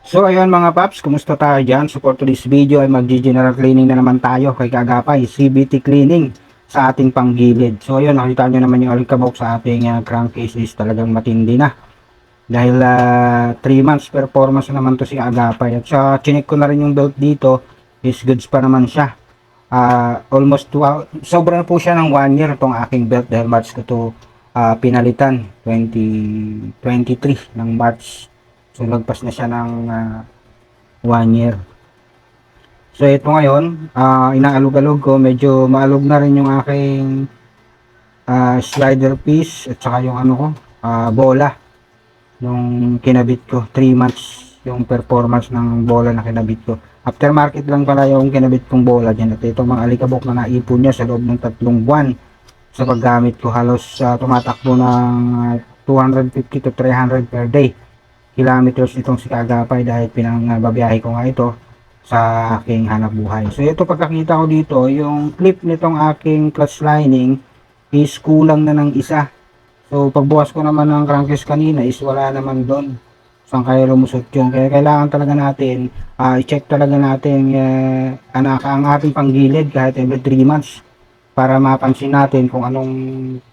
So ayun mga paps, kumusta tayo dyan? So for today's video ay mag-general cleaning na naman tayo kay Kagapay, CBT cleaning sa ating panggilid. So ayun, nakita nyo naman yung alikabok sa ating uh, crankcase is talagang matindi na. Dahil 3 months performance naman to si Agapay. At sa chinik ko na rin yung belt dito, is goods pa naman siya. Ah, almost 2 sobra na po siya ng 1 year itong aking belt dahil March ko to ah, pinalitan 2023 ng March So, lagpas na siya ng ah, one year. So, ito ngayon, ah, inaalog-alog ko. Medyo maalog na rin yung aking ah, slider piece at saka yung ano ko, ah, bola. Yung kinabit ko. 3 months yung performance ng bola na kinabit ko. Aftermarket lang pala yung kinabit kong bola dyan. At ito mga alikabok na naipon niya sa loob ng tatlong buwan sa paggamit ko. Halos ah, tumatakbo ng ah, 250 to 300 per day kilometers itong si Kagapay dahil pinangbabiyahe ko nga ito sa aking hanap buhay. So ito pagkakita ko dito, yung clip nitong aking clutch lining is kulang na ng isa. So pagbukas ko naman ng crankcase kanina is wala naman doon. Saan kaya lumusot yun. Kaya kailangan talaga natin, ah, i-check talaga natin uh, anak, ang ating panggilid kahit every 3 months para mapansin natin kung anong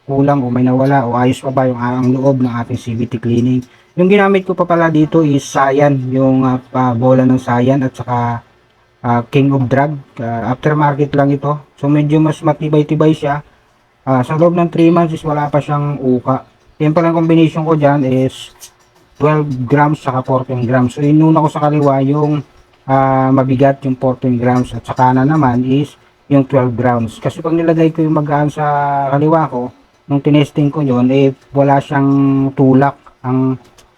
kulang o may nawala o ayos pa ba yung ang loob ng ating CVT cleaning. Yung ginamit ko pa pala dito is Sayan, yung uh, pa- bola ng Sayan at saka ah, King of Drag. Ah, aftermarket lang ito. So medyo mas matibay-tibay siya. Ah, sa loob ng 3 months is wala pa siyang uka. Yan pala ang combination ko dyan is 12 grams saka 14 grams. So inuna ko sa kaliwa yung ah, mabigat yung 14 grams at sa kanan naman is yung 12 grams. Kasi pag nilagay ko yung magaan sa kaliwa ko, nung tinesting ko yon eh wala siyang tulak. Ang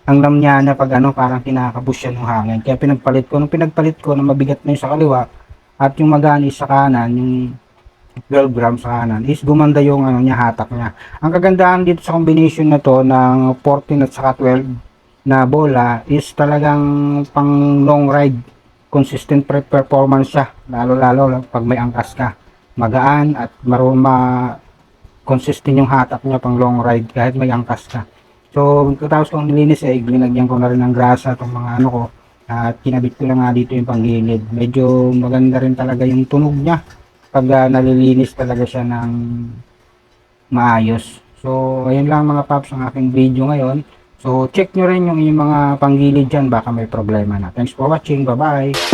ang lam niya na pag ano, parang kinakabus siya ng hangin. Kaya pinagpalit ko. Nung pinagpalit ko, na mabigat na yung sa kaliwa, at yung magaan is sa kanan, yung 12 grams sa kanan, is gumanda yung ano niya, hatak niya. Ang kagandahan dito sa combination na to ng 14 at saka 12 na bola is talagang pang long ride consistent performance siya lalo lalo pag may angkas ka magaan at maruma consistent yung hatak niya pang long ride kahit may angkas ka so pagkatapos kong nilinis eh linagyan ko na rin ng grasa itong mga ano ko at kinabit ko lang nga dito yung panggilid medyo maganda rin talaga yung tunog niya pag ah, nalilinis talaga siya ng maayos so ayun lang mga paps ang aking video ngayon So, check nyo rin yung inyong mga panggilid dyan. Baka may problema na. Thanks for watching. Bye-bye.